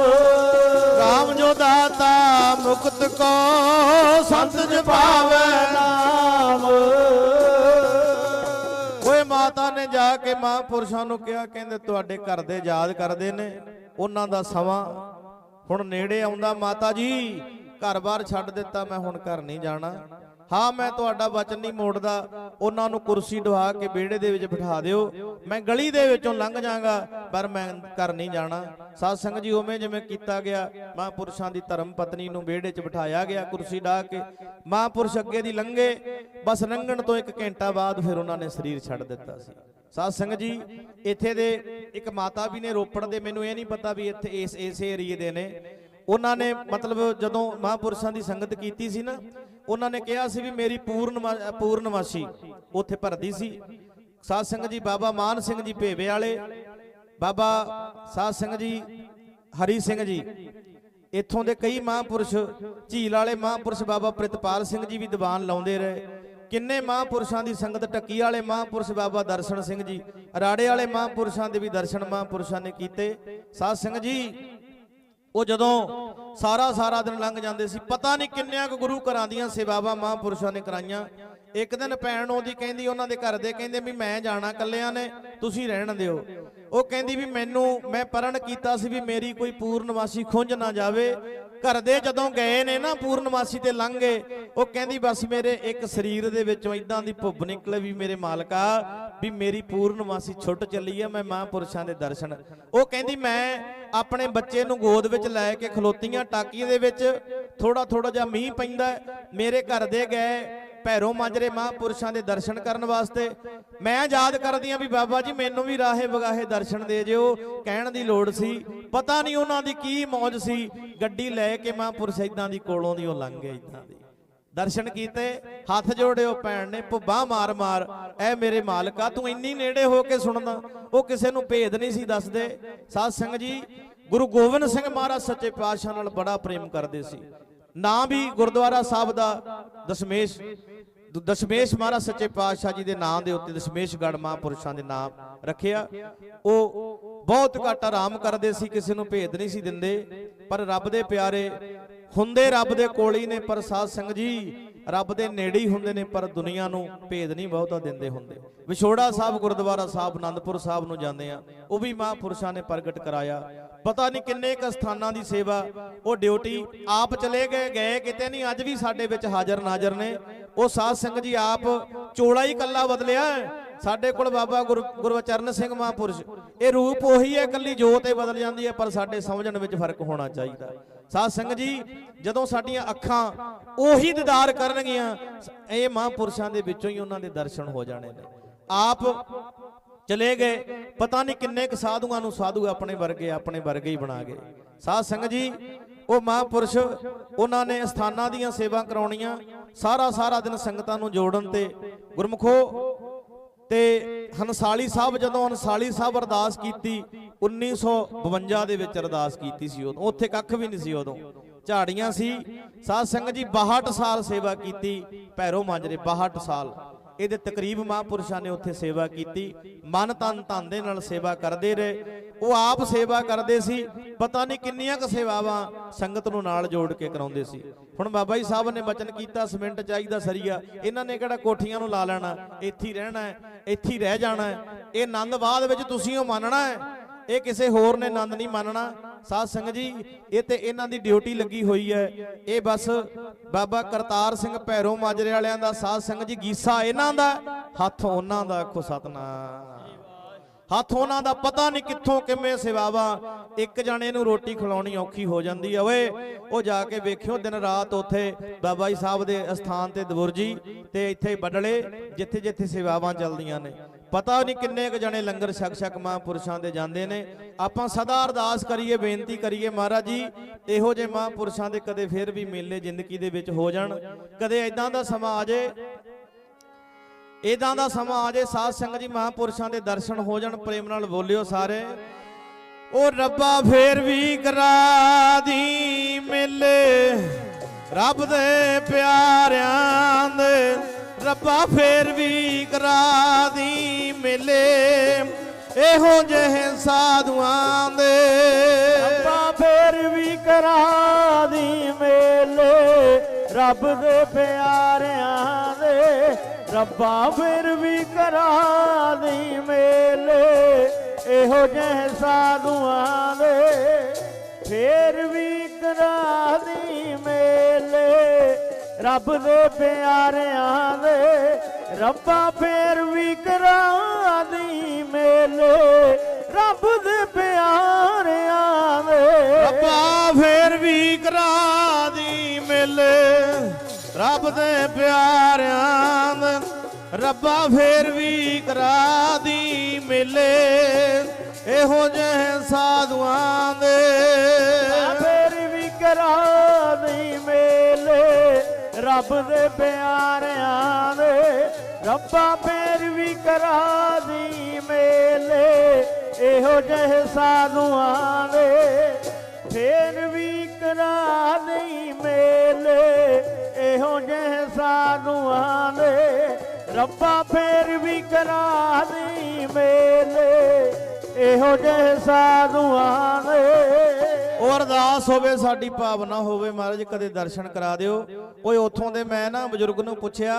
ਰਾਮ ਜੋ ਦਾਤਾ ਮੁਕਤ ਕੋ ਸੰਤ ਜਪਾਵੇ ਨਾਮ। ਓਏ ਮਾਤਾ ਨੇ ਜਾ ਕੇ ਮਹਾਂਪੁਰਸ਼ਾਂ ਨੂੰ ਕਿਹਾ ਕਹਿੰਦੇ ਤੁਹਾਡੇ ਘਰ ਦੇ ਯਾਦ ਕਰਦੇ ਨੇ ਉਹਨਾਂ ਦਾ ਸਮਾਂ ਹੁਣ ਨੇੜੇ ਆਉਂਦਾ ਮਾਤਾ ਜੀ। ਘਰ-ਬਾਰ ਛੱਡ ਦਿੱਤਾ, ਮੈਂ ਹੁਣ ਘਰ ਨਹੀਂ ਜਾਣਾ। ਹਾਂ, ਮੈਂ ਤੁਹਾਡਾ ਵਚਨ ਨਹੀਂ ਮੋੜਦਾ, ਉਹਨਾਂ ਨੂੰ ਕੁਰਸੀ ਢਵਾ ਕੇ ਵਿਹੜੇ ਦੇ ਵਿੱਚ ਬਿਠਾ ਦਿਓ। ਮੈਂ ਗਲੀ ਦੇ ਵਿੱਚੋਂ ਲੰਘ ਜਾਵਾਂਗਾ ਪਰ ਮੈਂ ਘਰ ਨਹੀਂ ਜਾਣਾ। ਸਾਧ ਸੰਗਤ ਜੀ, ਉਵੇਂ ਜਿਵੇਂ ਕੀਤਾ ਗਿਆ, ਮਹਾਂਪੁਰਸ਼ਾਂ ਦੀ ਧਰਮ ਪਤਨੀ ਨੂੰ ਵਿਹੜੇ 'ਚ ਬਿਠਾਇਆ ਗਿਆ, ਕੁਰਸੀ ਢਾ ਕੇ। ਮਹਾਂਪੁਰਸ਼ ਅੱਗੇ ਦੀ ਲੰਘੇ, ਬਸ ਲੰਘਣ ਤੋਂ ਇੱਕ ਘੰਟਾ ਬਾਅਦ ਫਿਰ ਉਹਨਾਂ ਨੇ ਸਰੀਰ ਛੱਡ ਦਿੱਤਾ ਸੀ। ਸਾਧ ਸੰਗਤ ਜੀ, ਇੱਥੇ ਦੇ ਇੱਕ ਮਾਤਾ ਵੀ ਨੇ ਰੋਪੜ ਦੇ, ਮੈਨੂੰ ਇਹ ਨਹੀਂ ਪਤਾ ਵੀ ਇੱਥੇ ਇਸ, ਇਸੇ ਏਰੀਏ ਦੇ ਨੇ। ਉਹਨਾਂ ਨੇ ਮਤਲਬ ਜਦੋਂ ਮਹਾਂਪੁਰਸ਼ਾਂ ਦੀ ਸੰਗਤ ਕੀਤੀ ਸੀ ਨਾ, ਉਹਨਾਂ ਨੇ ਕਿਹਾ ਸੀ ਵੀ ਮੇਰੀ ਪੂਰਨਮਾ, ਪੂਰਨਮਾਸ਼ੀ ਉੱਥੇ ਭਰਦੀ ਸੀ। ਸਾਧ ਸੰਗਤ ਜੀ, ਬਾਬਾ ਮਾਨ ਸਿੰਘ ਜੀ ਭੇਵੇ ਵਾਲੇ, ਬਾਬਾ ਸਾਧ ਸੰਗਤ ਜੀ, ਹਰੀ ਸਿੰਘ ਜੀ, ਇੱਥੋਂ ਦੇ ਕਈ ਮਹਾਂਪੁਰਸ਼, ਝੀਲ ਵਾਲੇ ਮਹਾਂਪੁਰਸ਼ ਬਾਬਾ ਪ੍ਰਿਤਪਾਲ ਸਿੰਘ ਜੀ ਵੀ ਦੀਵਾਨ ਲਾਉਂਦੇ ਰਹੇ। ਕਿੰਨੇ ਮਹਾਂਪੁਰਸ਼ਾਂ ਦੀ ਸੰਗਤ, ਟੱਕੀ ਵਾਲੇ ਮਹਾਂਪੁਰਸ਼ ਬਾਬਾ ਦਰਸ਼ਨ ਸਿੰਘ ਜੀ, ਰਾੜੇ ਵਾਲੇ ਮਹਾਂਪੁਰਸ਼ਾਂ ਦੇ ਵੀ ਦਰਸ਼ਨ ਮਹਾਂਪੁਰਸ਼ਾਂ ਨੇ ਕੀਤੇ। ਸਾਧ ਸੰਗਤ ਜੀ ਉਹ ਜਦੋਂ ਸਾਰਾ ਸਾਰਾ ਦਿਨ ਲੰਘ ਜਾਂਦੇ ਸੀ, ਪਤਾ ਨਹੀਂ ਕਿੰਨਿਆਂ ਕੁ ਗੁਰੂ ਘਰਾਂ ਦੀਆਂ ਸੇਵਾਵਾਂ ਮਹਾਂਪੁਰਸ਼ਾਂ ਨੇ ਕਰਾਈਆਂ। ਇੱਕ ਦਿਨ ਭੈਣ ਉਹਦੀ ਕਹਿੰਦੀ ਉਹਨਾਂ ਦੇ ਘਰ ਦੇ, ਕਹਿੰਦੇ ਵੀ ਮੈਂ ਜਾਣਾ ਕੱਲਿਆਂ ਨੇ, ਤੁਸੀਂ ਰਹਿਣ ਦਿਓ। ਉਹ ਕਹਿੰਦੀ ਵੀ ਮੈਨੂੰ, ਮੈਂ ਪਰਣ ਕੀਤਾ ਸੀ ਵੀ ਮੇਰੀ ਕੋਈ ਪੂਰਨਵਾਸੀ ਖੁੰਝ ਨਾ ਜਾਵੇ। ਘਰ ਦੇ ਜਦੋਂ ਗਏ ਨੇ ਨਾ ਪੂਰਨਮਾਸੀ ਤੇ ਗਏ ਉਹ ਕਹਿੰਦੀ, ਬਸ ਮੇਰੇ ਇੱਕ ਸਰੀਰ ਦੇ ਵਿੱਚੋਂ ਇਦਾਂ ਦੀ ਭੁੱਬ ਨਿਕਲੇ ਵੀ ਮੇਰੇ ਮਾਲਕਾ ਵੀ ਮੇਰੀ ਪੂਰਨਮਾਸੀ ਛੁੱਟ ਚੱਲੀ ਆ, ਮੈਂ ਮਹਾਂਪੁਰਸ਼ਾਂ ਦੇ ਦਰਸ਼ਨ। ਉਹ ਕਹਿੰਦੀ, ਮੈਂ ਆਪਣੇ ਬੱਚੇ ਨੂੰ ਗੋਦ ਵਿੱਚ ਲੈ ਕੇ ਖਲੋਤੀਆਂ ਟਾਕੀ ਦੇ ਵਿੱਚ ਥੋੜਾ ਥੋੜਾ ਜਿਹਾ ਮੀਂਹ ਪੈਂਦਾ, ਮੇਰੇ ਘਰ ਦੇ ਗਏ ਭੈਰੋ ਮਾਜਰੇ ਮਹਾਂਪੁਰਸ਼ਾਂ ਦੇ ਦਰਸ਼ਨ ਕਰਨ ਵਾਸਤੇ। ਮੈਂ ਯਾਦ ਕਰਦੀ ਆ ਵੀ ਬਾਬਾ ਜੀ ਮੈਨੂੰ ਵੀ ਰਾਹੇ ਬਗਾਹੇ ਦਰਸ਼ਨ ਦੇ ਜਿਓ, ਕਹਿਣ ਦੀ ਲੋੜ ਸੀ। ਪਤਾ ਨਹੀਂ ਉਹਨਾਂ ਦੀ ਕੀ ਮੌਜ ਸੀ। ਗੱਡੀ ਲੈ ਕੇ ਮਹਾਂਪੁਰਸ਼ ਇਦਾਂ ਦੀ ਕੋਲੋਂ ਦੀ ਉਹ ਲੰਘ ਗਏ ਇਦਾਂ ਦੀ। ਦਰਸ਼ਨ ਕੀਤੇ, ਹੱਥ ਜੋੜਿਓ ਭੈਣ ਨੇ, ਭੁੱਬਾ ਮਾਰ ਮਾਰ, ਐ ਮੇਰੇ ਮਾਲਕਾ, ਤੂੰ ਇੰਨੀ ਨੇੜੇ ਹੋ ਕੇ ਸੁਣਦਾ। ਉਹ ਕਿਸੇ ਨੂੰ ਭੇਦ ਨਹੀਂ ਸੀ ਦੱਸਦੇ। ਸਾਧ ਸੰਗਤ ਜੀ, ਗੁਰੂ ਗੋਬਿੰਦ ਸਿੰਘ ਮਹਾਰਾਜ ਸੱਚੇ ਪਾਤਸ਼ਾਹ ਨਾਲ ਬੜਾ ਪ੍ਰੇਮ ਕਰਦੇ ਸੀ। ਨਾਂ ਵੀ ਗੁਰਦੁਆਰਾ ਸਾਹਿਬ ਦਾ ਦਸ਼ਮੇਸ਼ ਦਸ਼ਮੇਸ਼ ਮਹਾਰਾਜ ਸੱਚੇ ਪਾਤਸ਼ਾਹ ਜੀ ਦੇ ਨਾਂ ਦੇ ਉੱਤੇ ਦਸ਼ਮੇਸ਼ਗੜ ਮਹਾਂਪੁਰਸ਼ਾਂ ਦੇ ਨਾਮ ਰੱਖਿਆ। ਉਹ ਬਹੁਤ ਘੱਟ ਆਰਾਮ ਕਰਦੇ ਸੀ, ਕਿਸੇ ਨੂੰ ਭੇਦ ਨਹੀਂ ਸੀ ਦਿੰਦੇ, ਪਰ ਰੱਬ ਦੇ ਪਿਆਰੇ ਹੁੰਦੇ ਰੱਬ ਦੇ ਕੋਲ ਹੀ ਨੇ, ਪਰ ਸਾਧ ਸੰਗਤ ਜੀ, ਰੱਬ ਦੇ ਨੇੜੇ ਹੀ ਹੁੰਦੇ ਨੇ, ਪਰ ਦੁਨੀਆ ਨੂੰ ਭੇਦ ਨਹੀਂ ਬਹੁਤਾ ਦਿੰਦੇ ਹੁੰਦੇ। ਵਿਛੋੜਾ ਸਾਹਿਬ, ਗੁਰਦੁਆਰਾ ਸਾਹਿਬ ਆਨੰਦਪੁਰ ਸਾਹਿਬ ਨੂੰ ਜਾਂਦੇ ਆ, ਉਹ ਵੀ ਮਹਾਂਪੁਰਸ਼ਾਂ ਨੇ ਪ੍ਰਗਟ ਕਰਾਇਆ। ਪਤਾ ਨਹੀਂ ਕਿੰਨੇ ਕ ਸਥਾਨਾਂ ਦੀ ਸੇਵਾ। ਉਹ ਡਿਊਟੀ ਆਪ ਚਲੇ ਗਏ ਗਏ ਕਿਤੇ ਨਹੀਂ, ਅੱਜ ਵੀ ਸਾਡੇ ਵਿੱਚ ਹਾਜ਼ਰ ਨਾਜ਼ਰ ਨੇ। ਉਹ ਸਾਧ ਸਿੰਘ ਜੀ ਆਪ ਚੋਲਾ ਹੀ ਕੱਲਾ ਬਦਲਿਆ ਸਾਡੇ ਕੋਲ ਬਾਬਾ ਗੁਰ ਗੁਰਵਚਰਨ ਸਿੰਘ ਮਹਾਂਪੁਰਸ਼। ਇਹ ਰੂਪ ਉਹੀ ਹੈ ਕੱਲੀ ਜੋਤ ਹੀ ਬਦਲ ਜਾਂਦੀ ਹੈ, ਪਰ ਸਾਡੇ ਸਮਝਣ ਵਿੱਚ ਫ਼ਰਕ ਹੋਣਾ ਚਾਹੀਦਾ। ਸਾਧ ਸਿੰਘ ਜੀ, ਜਦੋਂ ਸਾਡੀਆਂ ਅੱਖਾਂ ਉਹੀ ਦੀਦਾਰ ਕਰਨਗੀਆਂ, ਇਹ ਮਹਾਂਪੁਰਸ਼ਾਂ ਦੇ ਵਿੱਚੋਂ ਹੀ ਉਹਨਾਂ ਦੇ ਦਰਸ਼ਨ ਹੋ ਜਾਣੇ ਨੇ। ਆਪ ਚਲੇ ਗਏ। ਪਤਾ ਨਹੀਂ ਕਿੰਨੇ ਕੁ ਸਾਧੂਆਂ ਨੂੰ ਸਾਧੂ ਆਪਣੇ ਵਰਗੇ ਆਪਣੇ ਵਰਗੇ ਹੀ ਬਣਾ ਗਏ। ਸਾਧ ਸੰਗਤ ਜੀ, ਉਹ ਮਹਾਂਪੁਰਸ਼, ਉਹਨਾਂ ਨੇ ਸਥਾਨਾਂ ਦੀਆਂ ਸੇਵਾ ਕਰਾਉਣੀਆਂ, ਸਾਰਾ ਸਾਰਾ ਦਿਨ ਸੰਗਤਾਂ ਨੂੰ ਜੋੜਨ ਤੇ ਗੁਰਮਖੋ, ਤੇ ਹੰਸਾਲੀ ਸਾਹਿਬ ਜਦੋਂ ਹੰਸਾਲੀ ਸਾਹਿਬ ਅਰਦਾਸ ਕੀਤੀ 1952 ਦੇ ਵਿੱਚ ਅਰਦਾਸ ਕੀਤੀ ਸੀ ਉਦੋਂ। ਉੱਥੇ ਕੱਖ ਵੀ ਨਹੀਂ ਸੀ ਉਦੋਂ। ਝਾੜੀਆਂ ਸੀ। ਸਾਧ ਸੰਗਤ ਜੀ 62 ਸਾਲ ਸੇਵਾ ਕੀਤੀ, ਭੈਰੋ ਮਾਂਜਰੇ 62 ਸਾਲ। ਇਹਦੇ ਤਕਰੀਬ ਮਹਾਂਪੁਰਸ਼ਾਂ ਨੇ ਉੱਥੇ ਸੇਵਾ ਕੀਤੀ। ਮਨ ਤਨ ਧਨ ਦੇ ਨਾਲ ਸੇਵਾ ਕਰਦੇ ਰਹੇ। ਉਹ ਆਪ ਸੇਵਾ ਕਰਦੇ ਸੀ। ਪਤਾ ਨਹੀਂ ਕਿੰਨੀਆਂ ਕੁ ਸੇਵਾਵਾਂ ਸੰਗਤ ਨੂੰ ਨਾਲ ਜੋੜ ਕੇ ਕਰਾਉਂਦੇ ਸੀ। ਹੁਣ ਬਾਬਾ ਜੀ ਸਾਹਿਬ ਨੇ ਬਚਨ ਕੀਤਾ, ਸਿਮੈਂਟ ਚਾਹੀਦਾ ਸਰੀਆ। ਇਹਨਾਂ ਨੇ ਕਿਹੜਾ ਕੋਠੀਆਂ ਨੂੰ ਲਾ ਲੈਣਾ? ਇੱਥੇ ਹੀ ਰਹਿਣਾ ਹੈ, ਇੱਥੇ ਹੀ ਰਹਿ ਜਾਣਾ ਹੈ। ਇਹ ਆਨੰਦ ਬਾਅਦ ਵਿੱਚ ਤੁਸੀਂ ਉਹ ਮੰਨਣਾ ਹੈ। ਇਹ ਕਿਸੇ ਹੋਰ ਨੇ ਆਨੰਦ ਨਹੀਂ ਮੰਨਣਾ। ਸਾਧ ਸੰਗਤ ਜੀ, ਇਹ ਤੇ ਇਹਨਾਂ ਦੀ ਡਿਊਟੀ ਲੱਗੀ ਹੋਈ ਹੈ। ਇਹ ਬਸ ਬਾਬਾ ਕਰਤਾਰ ਸਿੰਘ ਭੈਰੋ ਮਾਜਰੇ ਵਾਲਿਆਂ ਦਾ ਸਾਧ ਸੰਗਤ ਜੀ, ਗੀਸਾ ਇਹਨਾਂ ਦਾ, ਹੱਥ ਉਹਨਾਂ ਦਾ ਆਖੋ ਸਤਨਾਮ। ਹੱਥ ਉਹਨਾਂ ਦਾ ਪਤਾ ਨਹੀਂ ਕਿੱਥੋਂ ਕਿਵੇਂ ਸੇਵਾਵਾਂ। ਇੱਕ ਜਣੇ ਨੂੰ ਰੋਟੀ ਖਿਲਾਉਣੀ ਔਖੀ ਹੋ ਜਾਂਦੀ ਆ, ਓਏ। ਉਹ ਜਾ ਕੇ ਵੇਖਿਓ, ਦਿਨ ਰਾਤ ਉੱਥੇ ਬਾਬਾ ਜੀ ਸਾਹਿਬ ਦੇ ਅਸਥਾਨ ਤੇ ਦਬੁਰਜੀ ਤੇ ਇੱਥੇ ਬਡਲੇ ਜਿੱਥੇ ਜਿੱਥੇ ਸੇਵਾਵਾਂ ਚੱਲਦੀਆਂ ਨੇ। ਪਤਾ ਨਹੀਂ ਕਿੰਨੇ ਕੁ ਜਣੇ ਲੰਗਰ ਛਕ ਛਕ ਮਹਾਂਪੁਰਸ਼ਾਂ ਦੇ ਜਾਂਦੇ ਨੇ। ਆਪਾਂ ਸਦਾ ਅਰਦਾਸ ਕਰੀਏ, ਬੇਨਤੀ ਕਰੀਏ, ਮਹਾਰਾਜ ਜੀ, ਇਹੋ ਜਿਹੇ ਮਹਾਂਪੁਰਸ਼ਾਂ ਦੇ ਕਦੇ ਫੇਰ ਵੀ ਮੇਲੇ ਜ਼ਿੰਦਗੀ ਦੇ ਵਿੱਚ ਹੋ ਜਾਣ। ਕਦੇ ਐਦਾਂ ਦਾ ਸਮਾਂ ਆ ਜੇ ਇਦਾਂ ਦਾ ਸਮਾਂ ਆ ਜੇ ਸਾਧ ਸੰਗਤ ਜੀ ਮਹਾਂਪੁਰਸ਼ਾਂ ਦੇ ਦਰਸ਼ਨ ਹੋ ਜਾਣ, ਪ੍ਰੇਮ ਨਾਲ ਬੋਲਿਓ ਸਾਰੇ। ਉਹ ਰੱਬਾ ਫੇਰ ਵੀ ਕਰਾ ਦੀ ਮੇਲੇ। ਰੱਬ ਦੇ ਪਿਆਰਿਆਂ ਦੇ ਰੱਬਾ ਫੇਰ ਵੀ ਕਰਾ ਦੀ ਮੇਲੇ। ਇਹੋ ਜਿਹੇ ਸਾਧੂਆਂ ਦੇ ਰੱਬਾ ਫੇਰ ਵੀ ਕਰਾ ਦੀ ਮੇਲੇ। ਰੱਬ ਦੇ ਪਿਆਰਿਆਂ ਦੇ ਰੱਬਾ ਫਿਰ ਵੀ ਕਰਾ ਦੀ ਮੇਲੇ। ਇਹੋ ਜਿਹੇ ਸਾਧੂਆਂ ਦੇ ਫੇਰ ਵੀ ਕਰਾ ਦੀ ਮੇਲੇ। ਰੱਬ ਦੇ ਪਿਆਰਿਆਂ ਦੇ ਰੱਬਾ ਫੇਰ ਵੀ ਕਰਾ ਦੀ ਮੇਲੇ। ਰੱਬ ਦੇ ਪਿਆਰਿਆਂ ਦੇ ਰੱਬਾ ਫੇਰ ਵੀ ਕਰਾ ਦੀ ਮੇਲੇ। ਰੱਬ ਦੇ ਪਿਆਰਿਆਂ ਦੇ ਰੱਬਾ ਫੇਰ ਵੀ ਕਰਾ ਦੀ ਮਿਲੇ। ਇਹੋ ਜਿਹੇ ਸਾਧੂਆਂ ਦੇ ਫੇਰ ਵੀ ਕਰਾ ਦੀ ਮੇਲੇ। ਰੱਬ ਦੇ ਪਿਆਰਿਆਂ ਦੇ ਰੱਬਾ ਫੇਰ ਵੀ ਕਰਾ ਦੀ ਮੇਲੇ। ਇਹੋ ਜਿਹੇ ਸਾਧੂਆਂ ਦੇ ਫੇਰ ਵੀ ਕਰਾ ਰੱਬਾ ਫੇਰ ਵੀ ਕਰਾ ਦੀ ਮੇਲੇ। ਇਹੋ ਜਿਹੇ ਸਾਧੂਆਂ ਦੇ ਉਹ ਅਰਦਾਸ ਹੋਵੇ, ਸਾਡੀ ਭਾਵਨਾ ਹੋਵੇ, ਮਹਾਰਾਜ, ਕਦੇ ਦਰਸ਼ਨ ਕਰਾ ਦਿਓ। ਓਏ, ਉੱਥੋਂ ਦੇ ਮੈਂ ਨਾ ਬਜ਼ੁਰਗ ਨੂੰ ਪੁੱਛਿਆ,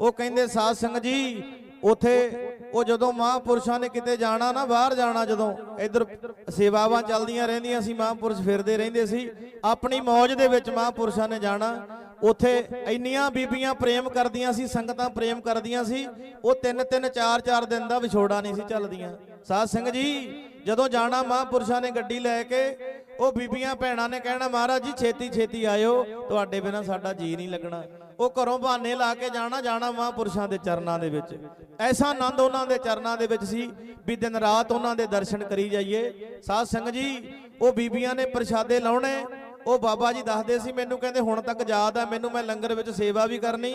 ਉਹ ਕਹਿੰਦੇ, ਸਾਧ ਸੰਗਤ ਜੀ, ਉਥੇ ਉਹ ਜਦੋਂ ਮਹਾਂਪੁਰਸ਼ਾਂ ਨੇ ਕਿਤੇ ਜਾਣਾ ਨਾ, ਬਾਹਰ ਜਾਣਾ ਜਦੋਂ, ਇਧਰ ਸੇਵਾਵਾਂ ਚੱਲਦੀਆਂ ਰਹਿੰਦੀਆਂ ਸੀ, ਮਹਾਂਪੁਰਸ਼ ਫਿਰਦੇ ਰਹਿੰਦੇ ਸੀ, ਆਪਣੀ ਮੌਜ ਦੇ ਵਿੱਚ ਮਹਾਂਪੁਰਸ਼ਾਂ ਨੇ ਜਾਣਾ ਉਥੇ ਇੰਨੀਆਂ ਬੀਬੀਆਂ ਪ੍ਰੇਮ ਕਰਦੀਆਂ ਸੀ, ਸੰਗਤਾਂ ਪ੍ਰੇਮ ਕਰਦੀਆਂ ਸੀ, ਉਹ ਤਿੰਨ ਤਿੰਨ, ਚਾਰ ਚਾਰ ਦਿਨ ਦਾ ਵਿਛੋੜਾ ਨਹੀਂ ਸੀ ਚੱਲਦੀਆਂ। ਸਾਧ ਸਿੰਘ ਜੀ, ਜਦੋਂ ਜਾਣਾ ਮਹਾਂਪੁਰਸ਼ਾਂ ਨੇ ਗੱਡੀ ਲੈ ਕੇ, ਉਹ ਬੀਬੀਆਂ ਭੈਣਾਂ ਨੇ ਕਹਿਣਾ, ਮਹਾਰਾਜ ਜੀ, ਛੇਤੀ ਛੇਤੀ ਆਇਓ, ਤੁਹਾਡੇ ਬਿਨਾ ਸਾਡਾ ਜੀ ਨਹੀਂ ਲੱਗਣਾ। ਉਹ ਘਰੋਂ ਬਹਾਨੇ ਲਾ ਕੇ ਜਾਣਾ ਜਾਣਾ ਮਹਾਂਪੁਰਸ਼ਾਂ ਦੇ ਚਰਨਾਂ ਦੇ ਵਿੱਚ। ਐਸਾ ਆਨੰਦ ਉਹਨਾਂ ਦੇ ਚਰਨਾਂ ਦੇ ਵਿੱਚ ਸੀ ਵੀ ਦਿਨ ਰਾਤ ਉਹਨਾਂ ਦੇ ਦਰਸ਼ਨ ਕਰੀ ਜਾਈਏ। ਸਾਧ ਸੰਗਤ ਜੀ, ਉਹ ਬੀਬੀਆਂ ਨੇ ਪ੍ਰਸ਼ਾਦੇ ਲਾਉਣੇ ਉਹ ਬਾਬਾ ਜੀ ਦੱਸਦੇ ਸੀ, ਮੈਨੂੰ ਕਹਿੰਦੇ ਹੁਣ ਤੱਕ ਯਾਦ ਆ ਮੈਨੂੰ ਮੈਂ ਲੰਗਰ ਵਿੱਚ ਸੇਵਾ ਵੀ ਕਰਨੀ।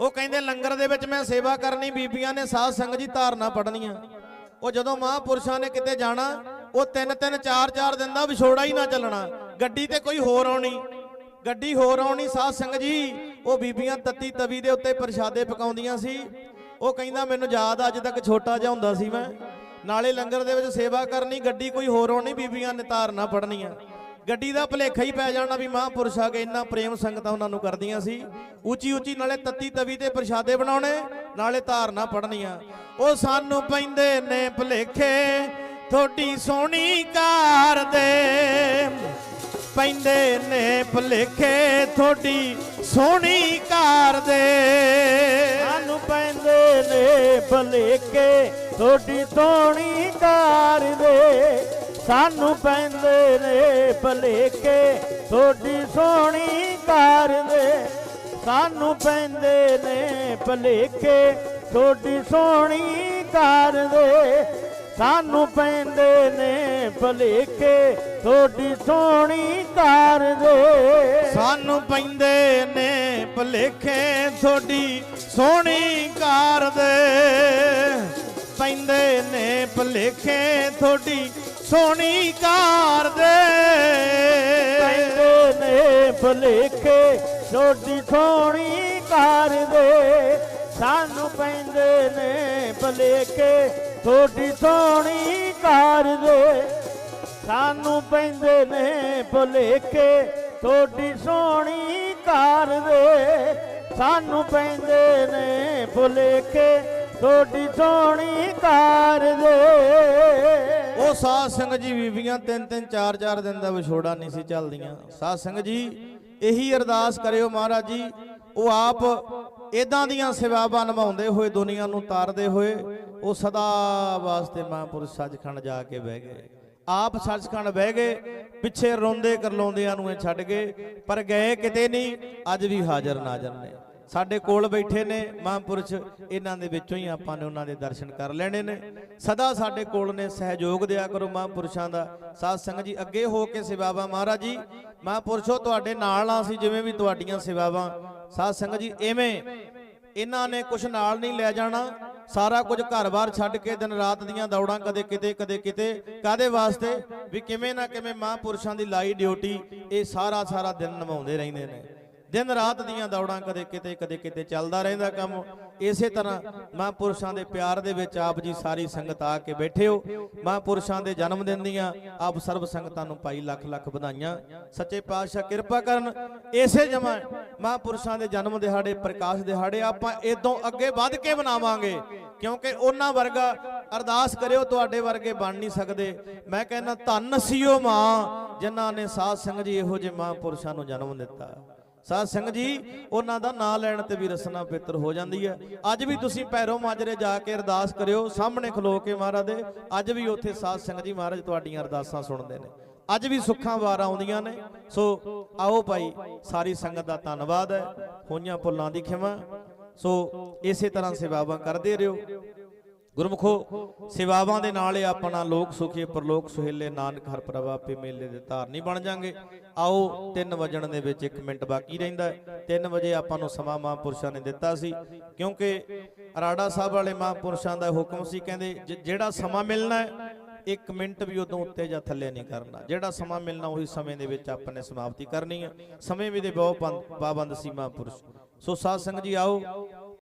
ਉਹ ਕਹਿੰਦੇ ਲੰਗਰ ਦੇ ਵਿੱਚ ਮੈਂ ਸੇਵਾ ਕਰਨੀ, ਬੀਬੀਆਂ ਨੇ ਸਾਧ ਸੰਗਤ ਜੀ ਧਾਰਨਾ ਪੜਨੀਆਂ ਉਹ ਜਦੋਂ ਮਹਾਂਪੁਰਸ਼ਾਂ ਨੇ ਕਿਤੇ ਜਾਣਾ, ਉਹ ਤਿੰਨ ਤਿੰਨ, ਚਾਰ ਚਾਰ ਦਿਨ ਦਾ ਵਿਛੋੜਾ ਹੀ ਨਾ ਚੱਲਣਾ। ਗੱਡੀ ਤੇ ਕੋਈ ਹੋਰ ਆਉਣੀ। ਗੱਡੀ ਹੋਰ ਆਉਣੀ, ਸਾਧ ਸੰਗਤ ਜੀ, ਉਹ ਬੀਬੀਆਂ ਤੱਤੀ ਤਵੀ ਦੇ ਉੱਤੇ ਪ੍ਰਸ਼ਾਦੇ ਪਕਾਉਂਦੀਆਂ ਸੀ। ਉਹ ਕਹਿੰਦਾ ਮੈਨੂੰ ਯਾਦ ਅੱਜ ਤੱਕ ਛੋਟਾ ਜਿਹਾ ਹੁੰਦਾ ਸੀ ਮੈਂ। ਨਾਲੇ ਲੰਗਰ ਦੇ ਵਿੱਚ ਸੇਵਾ ਕਰਨੀ, ਗੱਡੀ ਕੋਈ ਹੋਰ ਹੋਣੀ ਬੀਬੀਆਂ ਨੇ ਧਾਰਨਾ ਪੜਨੀਆਂ ਗੱਡੀ ਦਾ ਭਲੇਖਾ ਹੀ ਪੈ ਜਾਣਾ ਵੀ ਮਹਾਂਪੁਰਸ਼ ਆ ਕੇ ਇੰਨਾ ਪ੍ਰੇਮ ਸੰਗਤਾਂ ਉਹਨਾਂ ਨੂੰ ਕਰਦੀਆਂ ਸੀ। ਉੱਚੀ ਉੱਚੀ ਨਾਲੇ ਤੱਤੀ ਤਵੀ ਤੇ ਪ੍ਰਸ਼ਾਦੇ ਬਣਾਉਣੇ, ਨਾਲੇ ਧਾਰਨਾ ਪੜਨੀਆਂ ਉਹ ਸਾਨੂੰ ਪੈਂਦੇ ਨੇ ਭਲੇਖੇ ਥੋੜੀ ਸੋਹਣੀ ਕਾਰ ਦੇ। ਪੈਂਦੇ ਨੇ ਭਲੇਖੇ ਥੋੜੀ ਸੋਹਣੀ ਕਾਰ ਦੇ। ਸਾਨੂੰ ਪੈਂਦੇ ਨੇ ਭਲੇਖੇ ਥੋੜੀ ਸੋਹਣੀ ਕਾਰ ਦੇ। ਸਾਨੂੰ ਪੈਂਦੇ ਨੇ ਭਲੇਖੇ ਥੋੜੀ ਸੋਹਣੀ ਕਾਰ ਦੇ। ਸਾਨੂੰ ਪੈਂਦੇ ਨੇ ਭਲੇਖੇ ਥੋੜੀ ਸੋਹਣੀ ਕਾਰ ਦੇ। ਸਾਨੂੰ ਪੈਂਦੇ ਨੇ ਭਲੇਕੇ ਥੋੜੀ ਸੋਹਣੀ ਕਾਰ ਦੇ। ਸਾਨੂੰ ਪੈਂਦੇ ਨੇ ਭਲੇਖੇ ਥੋੜੀ ਸੋਹਣੀ ਕਾਰ ਦੇ। ਪੈਂਦੇ ਨੇ ਭਲੇਖੇ ਥੋੜੀ ਸੋਹਣੀ ਕਾਰ ਦੇ। ਪੈਂਦੇ ਨੇ ਭਲੇਖੇ ਛੋਟੀ ਸੋਹਣੀ ਕਾਰ ਦੇ। ਸਾਨੂੰ ਪੈਂਦੇ ਨੇ ਭਲੇਖੇ ਛੋਟੀ ਸੋਹਣੀ ਕਾਰ ਦੇ। ਸਾਨੂੰ ਪੈਂਦੇ ਨੇ ਭਲੇਖੇ ਛੋਟੀ ਸੋਹਣੀ ਕਾਰ ਦੇ। ਸਾਨੂੰ ਪੈਂਦੇ ਨੇ ਭਲੇਖੇ ਛੋਟੀ ਸੋਹਣੀ ਕਾਰ ਦੇ। ਉਹ ਸਾਧ ਸਿੰਘ ਜੀ ਬੀਬੀਆਂ, ਤਿੰਨ ਤਿੰਨ, ਚਾਰ ਚਾਰ ਦਿਨ ਦਾ ਵਿਛੋੜਾ ਨਹੀਂ ਸੀ ਚੱਲਦੀਆਂ। ਸਾਧ ਸਿੰਘ ਜੀ, ਇਹੀ ਅਰਦਾਸ ਕਰਿਓ ਮਹਾਰਾਜ ਜੀ, ਉਹ ਆਪ ਇਦਾਂ ਦੀਆਂ ਸੇਵਾਵਾਂ ਨਿਭਾਉਂਦੇ ਹੋਏ, ਦੁਨੀਆ ਨੂੰ ਤਾਰਦੇ ਹੋਏ ਉਹ ਸਦਾ ਵਾਸਤੇ ਮਹਾਂਪੁਰਸ਼ ਸੱਚਖੰਡ ਜਾ ਕੇ ਬਹਿ ਗਏ। ਆਪ ਸੱਚਖੰਡ ਬਹਿ ਗਏ, ਪਿੱਛੇ ਰੋਂਦੇ ਕਰਲਾਉਂਦਿਆਂ ਨੂੰ ਇਹ ਛੱਡ ਗਏ, ਪਰ ਗਏ ਕਿਤੇ ਨਹੀਂ, ਅੱਜ ਵੀ ਹਾਜ਼ਰ ਨਾਜ਼ਰ ਨੇ। ਸਾਡੇ ਕੋਲ ਬੈਠੇ ਨੇ ਮਹਾਂਪੁਰਸ਼, ਇਹਨਾਂ ਦੇ ਵਿੱਚੋਂ ਹੀ ਆਪਾਂ ਨੇ ਉਹਨਾਂ ਦੇ ਦਰਸ਼ਨ ਕਰ ਲੈਣੇ ਨੇ। ਸਦਾ ਸਾਡੇ ਕੋਲ ਨੇ, ਸਹਿਯੋਗ ਦਿਆ ਕਰੋ ਮਹਾਂਪੁਰਸ਼ਾਂ ਦਾ। ਸਾਧ ਸੰਗਤ ਜੀ, ਅੱਗੇ ਹੋ ਕੇ ਸੇਵਾਵਾਂ ਮਹਾਰਾਜ ਜੀ, ਮਹਾਂਪੁਰਸ਼ੋ ਤੁਹਾਡੇ ਨਾਲ ਆ ਅਸੀਂ ਜਿਵੇਂ ਵੀ ਤੁਹਾਡੀਆਂ ਸੇਵਾਵਾਂ। ਸਾਧ ਸੰਗਤ ਜੀ, ਐਵੇਂ, ਇਹਨਾਂ ਨੇ ਕੁਝ ਨਾਲ ਨਹੀਂ ਲੈ ਜਾਣਾ। ਸਾਰਾ ਕੁਝ ਘਰ-ਬਾਰ ਛੱਡ ਕੇ ਦਿਨ ਰਾਤ ਦੀਆਂ ਦੌੜਾਂ ਕਦੇ ਕਿਤੇ ਕਦੇ ਕਿਤੇ। ਕਾਦੇ ਵਾਸਤੇ? ਵੀ ਕਿਵੇਂ ਨਾ ਕਿਵੇਂ ਮਹਾਂਪੁਰਸ਼ਾਂ ਦੀ ਲਾਈ ਡਿਊਟੀ ਇਹ ਸਾਰਾ ਸਾਰਾ ਦਿਨ ਨਿਭਾਉਂਦੇ ਰਹਿੰਦੇ ਨੇ। ਦਿਨ ਰਾਤ ਦੀਆਂ ਦੌੜਾਂ ਕਦੇ ਕਿਤੇ ਕਦੇ ਕਿਤੇ ਚੱਲਦਾ ਰਹਿੰਦਾ ਕੰਮ। ਇਸੇ ਤਰ੍ਹਾਂ ਮਹਾਂਪੁਰਸ਼ਾਂ ਦੇ ਪਿਆਰ ਦੇ ਵਿੱਚ ਆਪ ਜੀ ਸਾਰੀ ਸੰਗਤ ਆ ਕੇ ਬੈਠੇ ਹੋ। ਮਹਾਂਪੁਰਸ਼ਾਂ ਦੇ ਜਨਮ ਦਿਨ ਦੀਆਂ ਆਪ ਸਰਬ ਸੰਗਤਾਂ ਨੂੰ ਪਾਈ ਲੱਖ ਲੱਖ ਵਧਾਈਆਂ। ਸੱਚੇ ਪਾਤਸ਼ਾਹ ਕਿਰਪਾ ਕਰਨ, ਇਸੇ ਜਮਾ ਮਹਾਂਪੁਰਸ਼ਾਂ ਦੇ ਜਨਮ ਦਿਹਾੜੇ, ਪ੍ਰਕਾਸ਼ ਦਿਹਾੜੇ ਆਪਾਂ ਇਦੋਂ ਅੱਗੇ ਵੱਧ ਕੇ ਮਨਾਵਾਂਗੇ। ਕਿਉਂਕਿ ਉਹਨਾਂ ਵਰਗਾ ਅਰਦਾਸ ਕਰਿਓ, ਤੁਹਾਡੇ ਵਰਗੇ ਬਣ ਨਹੀਂ ਸਕਦੇ। ਮੈਂ ਕਹਿੰਦਾ, ਧੰਨ ਸੀਓ ਮਾਂ, ਜਿਨ੍ਹਾਂ ਨੇ ਸਾਧ ਸੰਗਤ ਜੀ ਇਹੋ ਜਿਹੇ ਮਹਾਂਪੁਰਸ਼ਾਂ ਨੂੰ ਜਨਮ ਦਿੱਤਾ। ਸਾਧ ਸਿੰਘ ਜੀ, ਉਹਨਾਂ ਦਾ ਨਾਂ ਲੈਣ ਤੇ ਵੀ ਰਸਨਾ ਪਿੱਤਰ ਹੋ ਜਾਂਦੀ ਹੈ। ਅੱਜ ਵੀ ਤੁਸੀਂ ਪੈਰੋਂ ਮਾਜਰੇ ਜਾ ਕੇ ਅਰਦਾਸ ਕਰਿਓ, ਸਾਹਮਣੇ ਖਲੋ ਕੇ ਮਹਾਰਾਜ ਦੇ, ਅੱਜ ਵੀ ਉੱਥੇ ਸਾਧ ਸਿੰਘ ਜੀ ਮਹਾਰਾਜ ਤੁਹਾਡੀਆਂ ਅਰਦਾਸਾਂ ਸੁਣਦੇ ਨੇ। ਅੱਜ ਵੀ ਸੁੱਖਾਂ ਵਾਰ ਆਉਂਦੀਆਂ ਨੇ। ਸੋ ਆਓ ਭਾਈ, ਸਾਰੀ ਸੰਗਤ ਦਾ ਧੰਨਵਾਦ ਹੈ। ਹੋਈਆਂ ਭੁੱਲਾਂ ਦੀ ਖਿਮਾ। ਸੋ ਇਸੇ ਤਰ੍ਹਾਂ ਸੇਵਾਵਾਂ ਕਰਦੇ ਰਹੋ ਗੁਰਮੁਖੋ, ਸੇਵਾਵਾਂ ਦੇ ਨਾਲ ਹੀ ਆਪਣਾ ਲੋਕ ਸੁਖੀ, ਪ੍ਰਲੋਕ ਸੁਹੇਲੇ, ਨਾਨਕ ਹਰ ਪ੍ਰਭਾਪੇ ਮੇਲੇ ਦੇ ਧਾਰਨੀ ਬਣ ਜਾਾਂਗੇ। ਆਓ 3 ਵਜਣ ਦੇ ਵਿੱਚ 1 ਮਿੰਟ ਬਾਕੀ ਰਹਿੰਦਾ ਹੈ। 3 ਵਜੇ ਆਪਾਂ ਨੂੰ ਸਮਾਂ ਮਹਾਂਪੁਰਸ਼ਾਂ ਨੇ ਦਿੱਤਾ ਸੀ, ਕਿਉਂਕਿ ਅਰਾੜਾ ਸਾਹਿਬ ਵਾਲੇ ਮਹਾਂਪੁਰਸ਼ਾਂ ਦਾ ਹੁਕਮ ਸੀ, ਕਹਿੰਦੇ ਜ- ਜਿਹੜਾ ਸਮਾਂ ਮਿਲਣਾ ਹੈ 1 ਮਿੰਟ ਵੀ ਉਦੋਂ ਉੱਤੇ ਜਾਂ ਥੱਲੇ ਨਹੀਂ ਕਰਨਾ। ਜਿਹੜਾ ਸਮਾਂ ਮਿਲਣਾ, ਉਹੀ ਸਮੇਂ ਦੇ ਵਿੱਚ ਆਪਾਂ ਨੇ ਸਮਾਪਤੀ ਕਰਨੀ ਹੈ। ਸਮੇਂ ਵੀ ਦੇ ਬਹੁਤ ਪਾਬੰਦ ਸੀ ਮਹਾਂਪੁਰਸ਼। ਸੋ ਸਾਧ ਸੰਗਤ ਜੀ ਆਓ